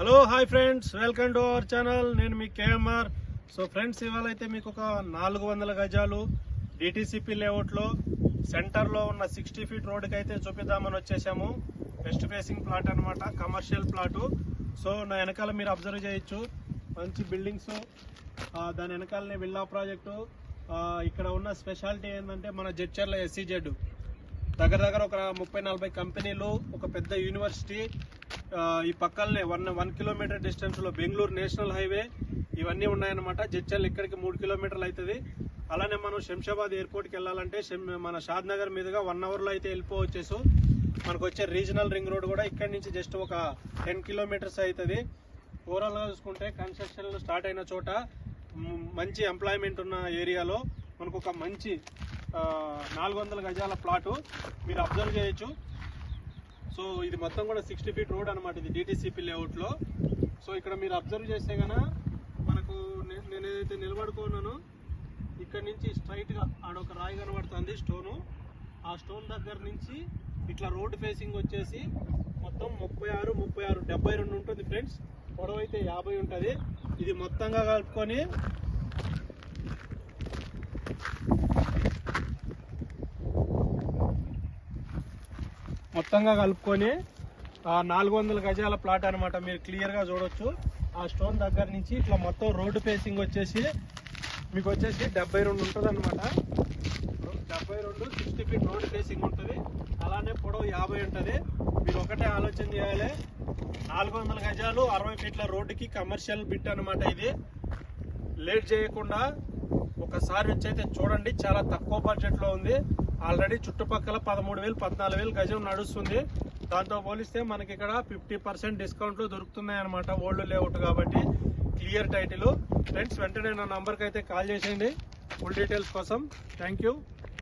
Hello hi friends welcome to our channel నేను మీ KMR. So friends ఇవాళ అయితే మీకు ఒక నాలుగు వందల గజాలు డిటిసిపి లేఅవుట్లో సెంటర్లో ఉన్న సిక్స్టీ ఫీట్ రోడ్కి అయితే చూపిద్దామని వచ్చేసాము. వెస్ట్ ఫేసింగ్ ప్లాట్ అనమాట కమర్షియల్ ప్లాటు సో నా వెనకాల మీరు అబ్జర్వ్ చేయొచ్చు. మంచి బిల్డింగ్స్ దాని వెనకాలనే విల్లా ప్రాజెక్టు ఇక్కడ ఉన్న స్పెషాలిటీ ఏంటంటే మన జడ్చర్ల ఎస్సీజెడ్ దగ్గర దగ్గర ఒక ముప్పై నలభై కంపెనీలు ఒక పెద్ద యూనివర్సిటీ ఈ పక్కనే వన్ వన్ కిలోమీటర్ డిస్టెన్స్లో బెంగళూరు నేషనల్ హైవే ఇవన్నీ ఉన్నాయన్నమాట. జడ్చల్ ఇక్కడికి మూడు కిలోమీటర్లు అవుతుంది అలానే మనం శంషాబాద్ ఎయిర్పోర్ట్కి వెళ్ళాలంటే శం- మన షాద్ నగర్ మీదుగా వన్ అవర్లో అయితే వెళ్ళిపోవచ్చేసు. మనకు వచ్చే రీజనల్ రింగ్ రోడ్ కూడా ఇక్కడి నుంచి జస్ట్ ఒక టెన్ కిలోమీటర్స్ అవుతుంది ఓవరాల్గా చూసుకుంటే కన్స్ట్రక్షన్ స్టార్ట్ అయిన చోట మంచి ఎంప్లాయ్మెంట్ ఉన్న ఏరియాలో మనకు ఒక మంచి నాలుగు వందల గజాల ప్లాటు మీరు అబ్జర్వ్ చేయొచ్చు. సో ఇది మొత్తం కూడా సిక్స్టీ ఫీట్ రోడ్ అనమాట ఇది డిటిసిపి లేఅవుట్లో సో ఇక్కడ మీరు అబ్జర్వ్ చేస్తే కనుక మనకు నేను ఏదైతే నిలబడుకున్నానో ఇక్కడ నుంచి స్ట్రైట్గా ఆడొక రాయి కనబడుతుంది స్టోను ఆ స్టోన్ దగ్గర నుంచి ఇట్లా రోడ్ ఫేసింగ్ వచ్చేసి మొత్తం ముప్పై ఆరు ముప్పై ఆరు డెబ్బై రెండు ఉంటుంది ఫ్రెండ్స్ పొడవు అయితే యాభై ఉంటుంది. ఇది మొత్తంగా కలుపుకొని మొత్తంగా కలుపుకొని నాలుగు వందల గజాల ప్లాట్ అనమాట మీరు క్లియర్గా చూడొచ్చు. ఆ స్టోన్ దగ్గర నుంచి ఇట్లా మొత్తం రోడ్డు ఫేసింగ్ వచ్చేసి మీకు వచ్చేసి డెబ్బై రెండు ఉంటుంది అనమాట డెబ్బై రెండు సిక్స్టీ ఫీట్ రోడ్ ఫేసింగ్ ఉంటుంది. అలానే పొడవు యాభై ఉంటుంది. మీరు ఒకటే ఆలోచన చేయాలి. నాలుగు వందల గజాలు అరవై ఫీట్ల రోడ్డుకి కమర్షియల్ బిట్ అనమాట ఇది. లేట్ చేయకుండా ఒకసారి వచ్చి అయితే చూడండి. చాలా తక్కువ బడ్జెట్లో ఉంది. ఆల్రెడీ చుట్టుపక్కల పదమూడు వేలు పద్నాలుగు వేలు గజం నడుస్తుంది. దాంతో పోలిస్తే మనకి ఇక్కడ ఫిఫ్టీ పర్సెంట్ డిస్కౌంట్లు దొరుకుతున్నాయి అనమాట ఓల్డ్ లేఅవుట్ కాబట్టి క్లియర్ టైటిల్. ఫ్రెండ్స్ వెంటనే నా నంబర్కి అయితే కాల్ చేసేయండి. ఫుల్ డీటెయిల్స్ కోసం. Thank you.